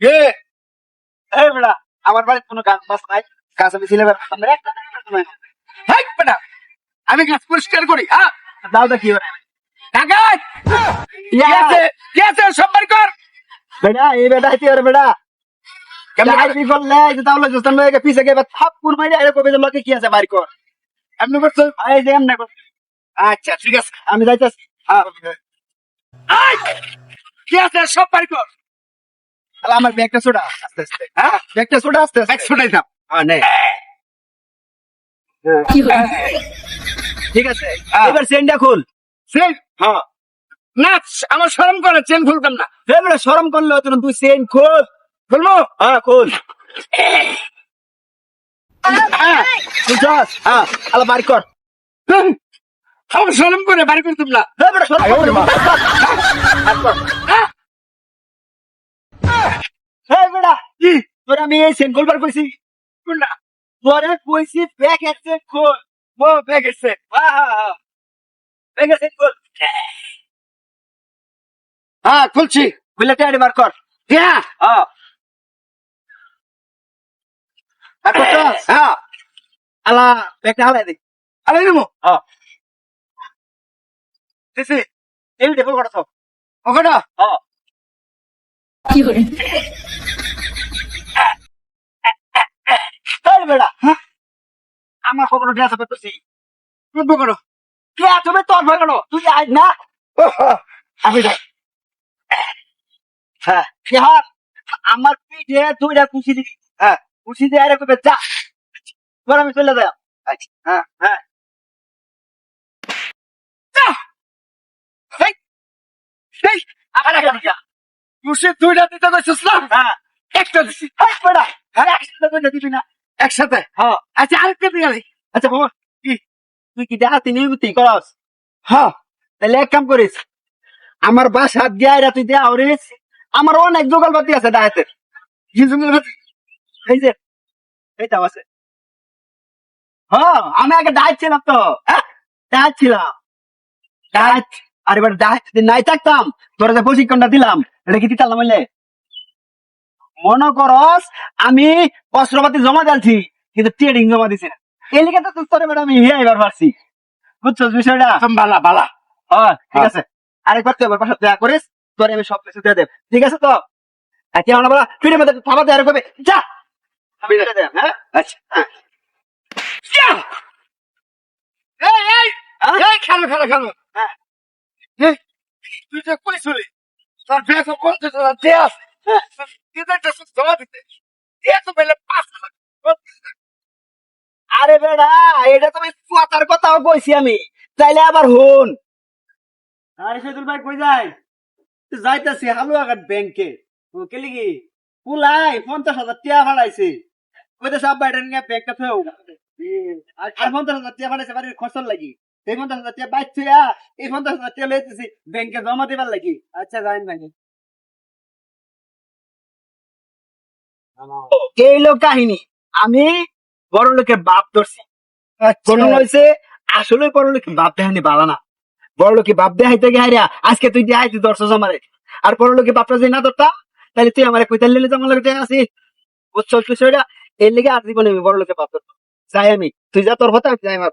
এই বেড়া আমার বাড়িতে কোনো গাছ মাছ নাই। গাছ আমি ছিলে। হাই বেটা আমি গাছ পরিষ্কার করি হ্যাঁ? দাও দেখি কি আছে কি আছে সব বাড়ি কর। বেটা এই বেটা আইতে আর বেটা। কেমনে কেমন কি করলে এই যে তাহলে জোস্তান লয়ে পিছে গিয়ে থাপ্পুর মাইরে আরে কবে যে লোকে কি আছে বাইর কর। এমনি করছ? এই যে এমনি কর। আচ্ছা ঠিক আছে। আমি যাইতাছি। কি আছে সব বাড়ি কর। তাহলে আমার ব্যাগটা ছোটা আস্তে আস্তে হ্যাঁ? ব্যাগটা ছোটা আস্তে এক আস্তে ছোটাই দাও। হ্যাঁ নে। ঠিক আছে। হ্যাঁ। এবার চেনটা খুল। সেই হ্যাঁ। না আমার শরম করে চেন খুলতাম না। এবারে শরম করলে হতো না তুই চেন খুল। খুলবো? হ্যাঁ খুল। হ্যাঁ হ্যাঁ। আলা বাড়ি কর। আমার শরম করে বাড়ি করতাম না। এবারে শরম আয় ওরে মা। হ্যাঁ, এই বেটা কি তোর আমি এই চেন খুলবার কইছি কোনটা তোরে কইছি ব্যাগ আছে খুল ও ব্যাগ এসছে হ্যাঁ খুল খুলছি খুলে টেয়ারি বার কর হ্যাঁ হ্যাঁ আর? হ্যাঁ। আলা ব্যাগটা হালাই দে আরে নেব হ্যাঁ। দিছি এই দেখো কটা সব ওখানে হ্যাঁ এই বেটা হ্যাঁ আমার খবর দেয়া সব করছি খুলবো করো। তুই আসবে তোর ভয় কেন? তুই আজ না। আমি যাই। হ্যাঁ আমার পিঠে দুইটা কুচি দিবি। হ্যাঁ কুচি দিয়ে আরে কবে যা। তোর আমি চলে যাই। হ্যাঁ হ্যাঁ। এই, আবার একটা দিকা খুশি দুইটা দিতে কইছিস না? হ্যাঁ দিছি। হ্যাঁ দিবি না। একসাথে? হ্যাঁ। আচ্ছা আরেকটা দিয়ে গেলি আচ্ছা বাবা কি? তুই কি দেখাতি নিবি করস? হ্যাঁ। তাহলে এক কাম করিস আমার বাসা দিয়া তুই দেয়া হরিস আমার অনেক জোগাল বাতি আছে ডাহাতের কি জঙ্গল বাতি? এই যে এইটাও আছে হ্যাঁ আমি আগে ডাইট ছিলাম তো। হ্যাঁ ডাইট ছিলাম আর এবার যদি নাই থাকতাম। তোরা যে প্রশিক্ষণটা দিলাম এটা কি দিতাম বললে? মনে করস আমি অস্ত্রপাতি জমা দিয়েছি কিন্তু ট্রেডিং জমা দিছি না। এই লিগে তো তোর ম্যাডাম হিয়া এবার পারছি বুঝছস বিষয়টা? একদম বালা বালা। হ্যাঁ ঠিক হ্যাঁ। আছে। আরেকবার তুই আমার পাশে দেখা করিস তোর আমি সব কিছু দিয়ে দেব। ঠিক আছে তো? আচ্ছা আমরা বলা ফিরে মধ্যে থামা দেয় করবে। যা! দিয়ে হ্যাঁ? আচ্ছা। হ্যাঁ। এই এই? এই খেলো খেলো খেলো। হ্যাঁ। তুই যে কই চলি তোর ব্যাগ করতে তো দে আছে। তুই তো একটা জমা দিতে দিয়ে তো বেলে পাঁচ হাজার। আরে বেড়া এটা তুমি কথাও কইছি আমি। চাইলে আবার হুন। আরে ভাই কই যাই যাইতাছি ব্যাংকে ও কে লিগি? পুলাই পঞ্চাশ হাজার টিয়া ভাড়াইছে। কইতে সব বাইরে নিয়ে আর পঞ্চাশ হাজার টিয়া ভাড়াইছে বাড়ির খসর লাগি। এই পঞ্চাশ হাজার টিয়া বাইর এই পঞ্চাশ হাজার টিয়া লইতেছি ব্যাংকে জমা দিবার লাগি। আচ্ছা যাইন ভাই এই লোক কাহিনী। আমি বড় লোকের বাপ ধরছি। কোন হয়েছে আসলে বড় লোকের বাপ দেখানি ভালো না। বড় লোকে বাপ দেখাইতে আজকে তুই দেখাইতে দর্শক আমারে। আর বড় লোকে বাপটা না ধরতা তাহলে তুই আমার কইতাল লিলে আমার লোক আসি বুঝছ এর লেগে আর জীবনে আমি বড় লোকে বাপ ধরতো যাই আমি। তুই যা তোর হতে আমি যাই আমার